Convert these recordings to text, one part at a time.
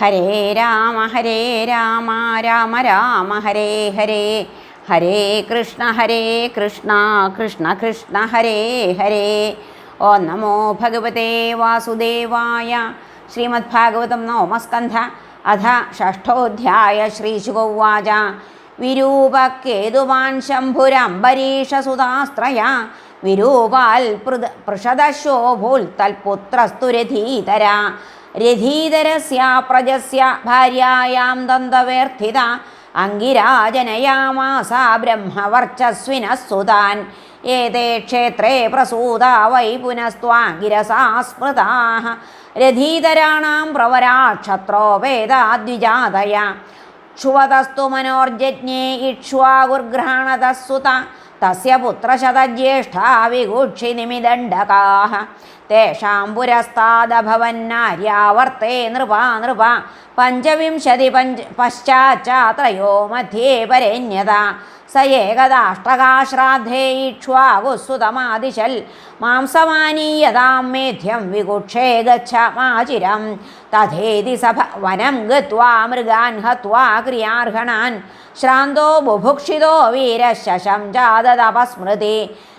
ഹരേ രാമ ഹരേ രാമ രാമ രാമ ഹരേ ഹരേ. ഹരേ കൃഷ്ണ ഹരേ കൃഷ്ണ കൃഷ്ണ കൃഷ്ണ ഹരേ ഹരേ. ഓ നമോ ഭഗവതേ വാസുദേവായ ശ്രീമദ്ഭാഗവതം നോമസ്കന്ധ അധ ഷഷ്ഠോധ്യായ ശ്രീശുഗൗവാച വിരൂപക്കേതുവാൻ ശംഭുരംബരീഷസുതാസ്ത്രയ വിരൂപാൽ പൃത പൃഷദശോഭൂൽ തൽപുത്രസ്തു രഥീതര രഥീതരസ്യ പ്രജസ്യ ഭാര്യായാം ദന്തവേർത്ഥിത അങ്കിരാജനയാമാസ ബ്രഹ്മവർച്ചസ്വിന സുതാൻ ഏതേ ക്ഷേത്രേ പ്രസൂത വൈ പുനസ്ത്വാങ്കിരസാ സ്മൃതാः രഥീതരാണാം പ്രവരാക്ഷത്രോ വേദാദ്വിജാതയ. ക്ഷുവതസ്തു മനോർജജ്ഞേ ഇക്ഷ്വാകുർഘ്രാണതഃ സുത തസ്യ പുത്രശതജ്യേഷ്ഠാ വിഗൂക്ഷി നിമിദണ്ഡകാഹ. തേഷാം പുരസ്താദഭവന്നാര്യാവർത്തേ നൃപാ നൃപ. പഞ്ചവിംശതി പഞ്ച പശ്ചാച്ചാത്രയോ മധ്യേ പരേണ്യത സ ഏകദാഷ്ടകാശ്രാദ്ധേ ഇക്ഷ്വാകുസുതമാദിശൽ മാംസമാനീയതാം മേധ്യം വികുക്ഷേ ഗച്ഛ മാചിരം തഥേതി സഭ വനം ഗത്വാ മൃഗാൻ ഹത്വാ ക്രിയാർഹണാൻ ശ്രാന്തോ ബുഭുക്ഷിതോ വീരശശം ജാതതപസ്മൃതി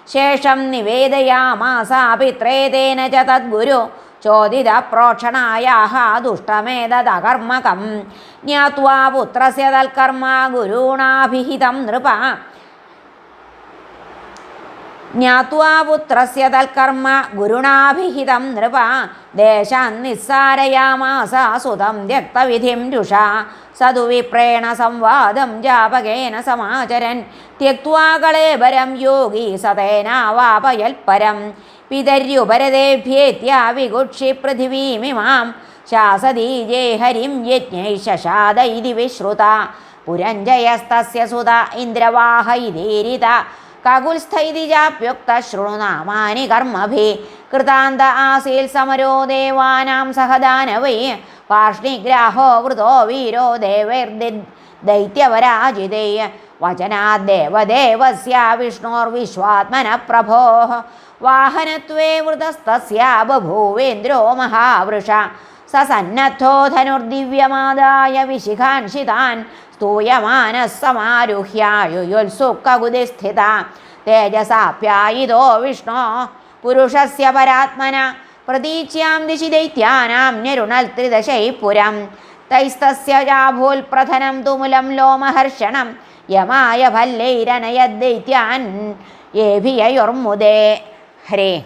ശേഷം നിവേദയാമാസാ പിത്രേതേന ച തദ്ഗുരു ചോദിത പ്രോക്ഷണായാഹ ദുഷ്ടമേതകർമ്മകം ജ്ഞാത്വാ പുത്രസ്യ തൽക്കർമ്മ ഗുരുണാഭിഹിതം നൃപ. ജ്ഞാത്വാ പുത്രസ്യ തൽക്കർമ്മ ഗുരുണാഭിഹിതം നൃപ. ദേശാൻ നിസ്സാരയാമാസ സുതം ത്യക്തവിധിം രുഷ. സതു വിപ്രേണ സംവാദം ജാപകേന സമാചരൻ. ത്യക്വാ കളേബരം യോഗി സതേനാവാപയൽപരം. പിതര്യുപരദേഭ്യേത്യ വികുക്ഷി ശാസദീ ജേ ഹരിം യജ്ഞൈ ശശാദ ഇതി വിശ്രുത. പുരഞ്ജയസ്തസ്യ സുത ഇന്ദ്രവാഹ ഇതീരിത കകുൽസ്ഥൈതി ചാപ്യുക്ത ശൃണുനാമാനി കർമ്മഭി. കൃതാന്ത ആസീൽ സമരോ ദേവാനാം സഹദാനവൈ. പാർഷ്ണിഗ്രാഹോ വൃതോ വീരോ ദേവൈർദി ദൈത്യവരാജിതൈ. വിഷ്ണോർ വിശ്വാത്മന പ്രഭോ വാഹനത്വേ വൃതസ്തസ്യാബഭൂവേന്ദ്രോ മഹാവൃഷ മഹാവൃഷ. സസന്നദ്ധോ ധനുർദിവ്യമാദായ വിശിഖാൻഷിതാൻ സ്തൂയമാനഃ സമാരുഹ്യായുയുത്സുക്കകുതി സ്ഥിത. തേജസാപ്യായിതോ വിഷ്ണോ. പുരുഷസ്യ പരാത്മന. പ്രതീച്യാം ദിശി ദൈത്യാനാം ഞരുണൽ ത്രിദശൈ പുരം തൈസ്തസ്യ ജാഭൂൽപ്രഥനം തുമുലം ലോമഹർഷണം. യമായ ഭല്ലൈരനയദ്ദൈത്യാൻ ഏഭിയയുർമുദേ. ഹരേ.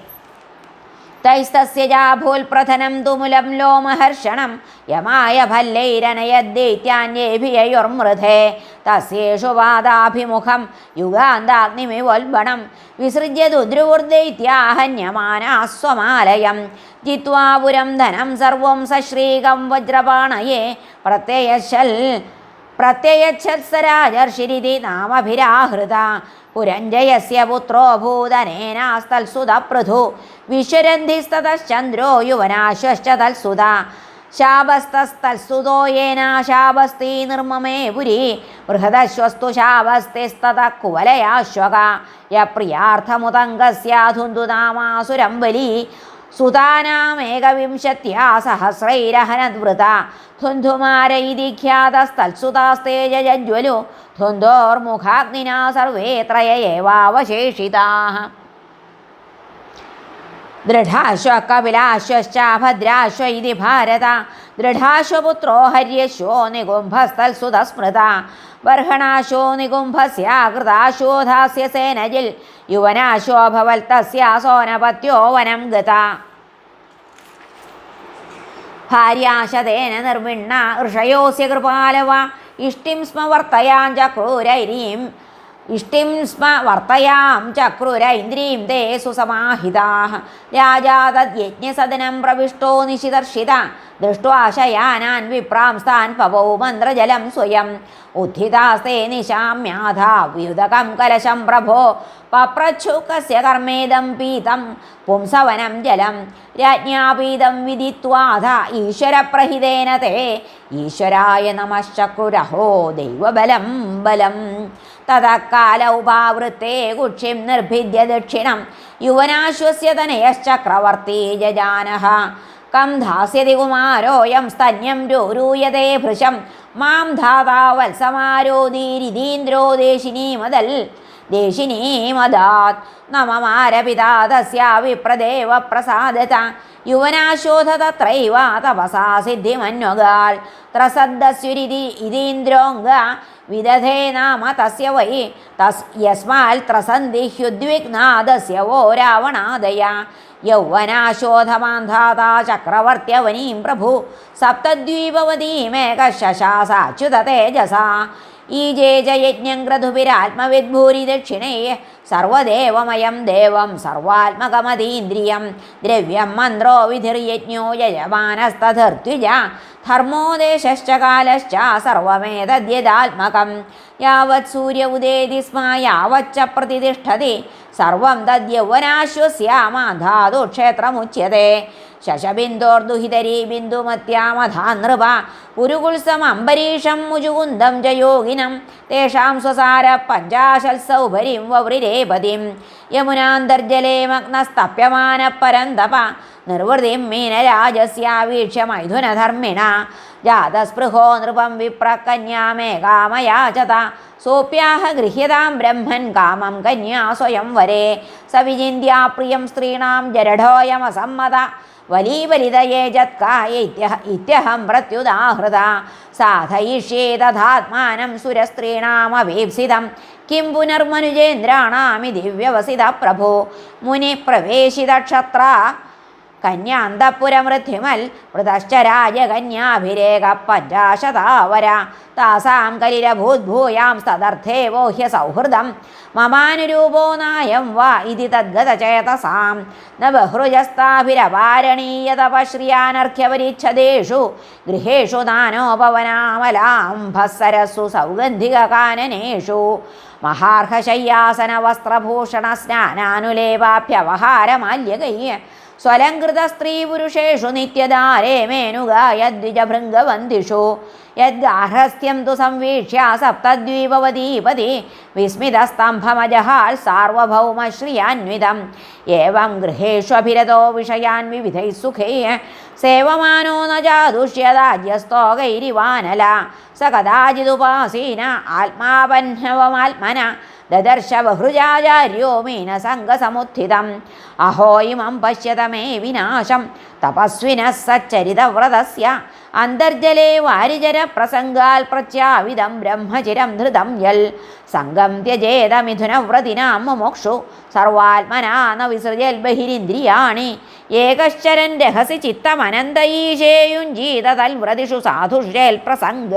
തൈസ്തസ്യജാഭൂൽപ്രഥനം തുമുലം ലോമഹർഷണം യമായ തസ്യേഷു വാദാഭിമുഖം യുഗാന്താഗ്നിമിവോൽബണം വിസൃജ്യ ദുദ്രുവുർദൈത്യാഹന്യമാനാസ്വമാലയം ജിത്വാ ധനം സർവം സശ്രീകം വജ്രപാണയേ പ്രത്യയശൽ പ്രത്യയച്ഛത്സരാജർഷിരിതി നാമഭിരാഹൃത. പുരഞ്ജയസ്യ പുത്രോ ഭൂതനേനാസ്തൽസുത പൃഥു വിശ്വരന്ധിസ്തതശ്ചന്ദ്രോ യുവനാശ്വശ്ച തൽസുത ശാപസ്തസ്തൽസുതോ യേന ശാപസ്തി നിർമ്മമേ പുരി. ബൃഹദശ്വസ്തു ശാപസ്തിസ്തത കുവലയാശ്വക യപ്രിയാർത്ഥമുതംഗസ്യാധുന്തുനാമാസുരം ബലി സുതാനാമേകവിംശത്യാ സഹസ്രൈരഹനദ്വൃത ധുന്ധുമാരൈതി ഖ്യാതസ്തൽസുതാസ്തേജജ്വലു ധുന്ധോർമുഖാഗ്നിനാ സർവേ ദൃഢാശ്വ കപിലാശ്വശ്ച ഭദ്രാശ്വ ഇതി ഭാരത. ദൃഢാശ്വപുത്രോ ഹര്യശോ നികുംഭസ്ഥൽസുത സ്മൃത ബർഹണാശോ നികുംഭസ്യ കൃതാശോധാസ്യ സേനജിൽ. യുവനാശോ ഭവൽ തസ്യ സോനപത്യോ വനം ഗത. ഭാര്യാശതേന നിർവിണ്ണ ഋഷയോസ്യ കൃപാലവ. ഇഷ്ടിം സ്മ വർത്തയാം ചക്രൂരൈരീം ഇഷ്ടിം സ്മ വർത്തയാം ചക്രുരൈന്ദ്രീം തേ സുസമാഹിതാ രാജാ തദ്യജ്ഞസദനം പ്രവിഷ്ടോ നിശിതർഷിത. ദൃഷ്ട്വാ ശയാനാൻ വിപ്രാംസ്താൻ പവോ മന്ത്രജലം സ്വയം. ഉദ്ധിതാസ്തേ നിശാമ്യാധാ വ്യുതകം കലശം പ്രഭോ. പപ്രച്ഛുക്കസ്യ കർമ്മേദം പീതം പുംസവനം ജലം. രാജ്ഞാപീതം വിദിത്വാധ ഈശ്വരപ്രഹിതേന തേ. ഈശ്വരായ നമശ്ചക്രുരഹോ ദൈവബലം ബലം. തതക്കാലൗപാവൃത്തെ കുക്ഷിം നിർഭിദ്യ ദക്ഷിണം. യുവനാശ്വസ്യ തനയശ്ചക്രവർത്തി കം ധാസ്യതി കുമാരോയം സ്തന്യം രൂരൂയതേ ഭൃശം. മാം ധാതാ വത്സമാരോദീരിതീന്ദ്രോ ദേശിനി മതൽ ദേശിനീമദാത് നമമാരപിതാ തസ്യാ വിപ്രദേവ പ്രസാദത യുവനാശോധ തത്രൈവ തപസാ സിദ്ധിമന്വഗാൽ ത്രസദ്ദസ്യുരിതി ഇതീന്ദ്രോംഗ വിദധേ നാമ തസ്യ വൈ. തസ് യസ്മാൽ ത്രസന്ധിഹ്യുദ്വിഗ്നാദസ്യ വോ രാവണാദയ. യൗവനാശോധമാന്ധാതാ ചക്രവർത്യവനീം പ്രഭു. സപ്തദ്വീപവതീമേക ശശാസാച്യുത തേജസാ. ഈജേ ജേജയജ്ഞം ക്രതുപിരാത്മവിദ്ഭൂരി ദക്ഷിണേ. സർവദേവമയം ദേവം സർവാത്മകമതീന്ദ്രിയം ദ്രവ്യം മന്ത്രോ വിധിർയജ്ഞോ യജമാനസ്തധർദ്വിജ ധർമ്മോ ദേശശ്ച കാലശ്ച സർവമേതദ്യതാത്മകം യാവത് സൂര്യ ഉദേതി സ്മ യാവച്ച പ്രതിഷ്ഠതി സർവം തദ്യൗവനാശ്വസ്യാമാധാതു ക്ഷേത്രമുച്യത്തെ ശശബിന്ദോർദുഹിതരീ ബിന്ദുമത്യാമധാ നൃപ പുരുകുത്സമംബരീഷം മുജുകുന്ദം ജയോഗിനം. യോഗിനം തേഷാം സ്വസാര പഞ്ചാശൽസൗഭരിം വവ്രിരേപതിം യമുനാന്തർജലേ മഗ്നസ്തപ്യമാന പരന്തപ നിർവൃതിം മീനരാജസ്യാവീക്ഷ്യ മൈഥുനധർമ്മിണ ജാതസ്പൃഹോ നൃപം വിപ്രകന്യാമേകാമയാചത സോപ്യാഹ ഗൃഹ്യതാം ബ്രഹ്മൻ കാമം കന്യാ സ്വയം വരേ. സവിചിന്യാ പ്രിയം സ്ത്രീണാം ജരഢോയമസമ്മത. വലീവലിതയേജത്കായ ഇത്യഹം പ്രത്യുദാഹൃത. സാധയിഷ്യേ തഥാത്മാനം സുരസ്ത്രീണാമവീപ്സിതം കിം പുനർമനുജേന്ദ്രാണാമി ദിവ്യവസിത പ്രഭോ. മുനി പ്രവേശിതക്ഷത്ര കന്യാന്തപുരമൃത്യുമൽ മൃതശ്ച രാജകന്യാഭിരേക പഞ്ചാശതാവര താസാം കലിരഭൂദ്ഭൂയാം തദർത്ഥേ വോഹ്യ സൗഹൃദം. മമാനുരൂപോ നായം വാ ഇതി തദ്ഗതചേതസാം. ന ബഹൃജസ്താഭിരവാരണീയതപശ്രിയാനർഘ്യപരിച്ഛദേഷു ഗൃഹേഷു നാനോപവനാമലാംഭസ്സരസ്സു സൗഗന്ധികകാനനേഷു. മഹാർഹശയ്യാസന വസ്ത്രഭൂഷണ സ്നാനാനുലേപാഭ്യവഹാരമാല്യകൈ. സ്വലങ്കൃത സ്ത്രീ പുരുഷേഷു നിത്യദാരേ മേനുഗായദ്വിജഭൃംഗവന്ദിഷു യദ്ഗാർഹസ്ഥ്യം തു സംവീക്ഷ്യ സപ്തദ്വീപവതീപതി വിസ്മിതസ്തംഭമജഹാൽ സാർവഭൗമശ്രിയാന്വിതം. ഏവം ഗൃഹേഷ്വഭിരതോ വിഷയാൻ വിവിധൈ സുഖൈ സേവമാനോ ന ജാതുഷ്യതാജ്യസ്തോകൈരിവാനല സ കഥാചിതുപാസീന ആത്മാപന്നവമാത്മന. ദദർശ ബഹൃജാചാര്യോ മീനസംഗസമുത്ഥിതം. അഹോ ഇമം പശ്യത മേ വിനാശം. തപസ്വിന സച്ചരിതവ്രതസ്യ. അന്തർജലേ വാരിജര പ്രസംഗാൽ പ്രത്യാവിധം ബ്രഹ്മചിരം ധൃതം യൽ. സംഘം ത്യജേത മിഥുനവ്രതിനാം മുമോക്ഷു. സർവാത്മനാ ന വിസൃജൽ ബഹിരിന്ദ്രിയാണി ഏകശ്ചരൻ രഹസി ചിത്തമനന്തയീശേയുഞ്ജീത തൽവ്രതിഷു സാധുഷേൽ പ്രസംഗ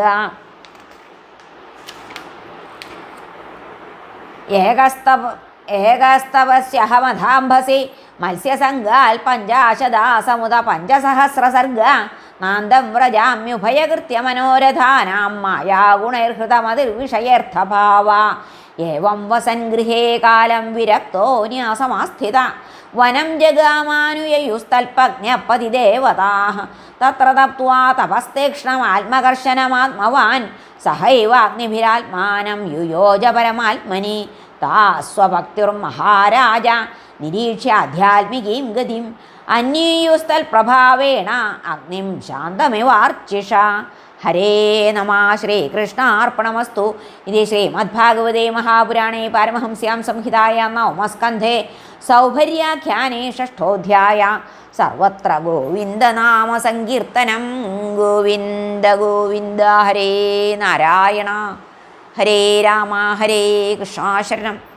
ഏകസ്തവ ഏകസ്തവശ്യഹമധാംഭസി മത്സ്യസംഗാൽ പഞ്ചാശദാസമുദ പഞ്ചസഹസ്രസർഗ. നാന്തം വ്രജാമ്യുഭയകൃത്യ മനോരഥാനാം മായാഗുണൈർഹൃതമതിർവിഷയർത്ഥഭാവ. ഏവം വസൻ ഗൃഹേ കാലം വിരക്തോ ന്യാസമാസ്ഥിത. വനം ജഗാമാനുയയുസ്തൽപജ്ഞപതിദേവതാ തത്ര തപ്വാ തപസ്തീക്ഷ്ണമാത്മകർഷനമാത്മവാൻ സഹൈവാഗ്നിഭിരാത്മാനം യുയോജ പരമാത്മനി താ സ്വഭക്തിർമഹാരാജ നിരീക്ഷ്യ ആധ്യാത്മികീം ഗതിം. അന്യീയുസ്തൽപ്രഭാവേണ അഗ്നിം ശാന്തമിവാർച്ചിഷ. ഹരേ നമ ശ്രീകൃഷ്ണാർപ്പണമസ്തു ഇത് ശ്രീമദ്ഭാഗവതേ മഹാപുരാണേ പാരമഹംസ്യാം സംഹിതായാം നവമസ്കന്ധേ സൗഭര്യാഖ്യാനേ ഷഷ്ഠോധ്യായ. സർവത്ര ഗോവിന്ദനാമ സങ്കീർത്തനം. ഗോവിന്ദ ഗോവിന്ദ ഹരേ നാരായണ. ഹരേ രാമ ഹരേ കൃഷ്ണാശരണം.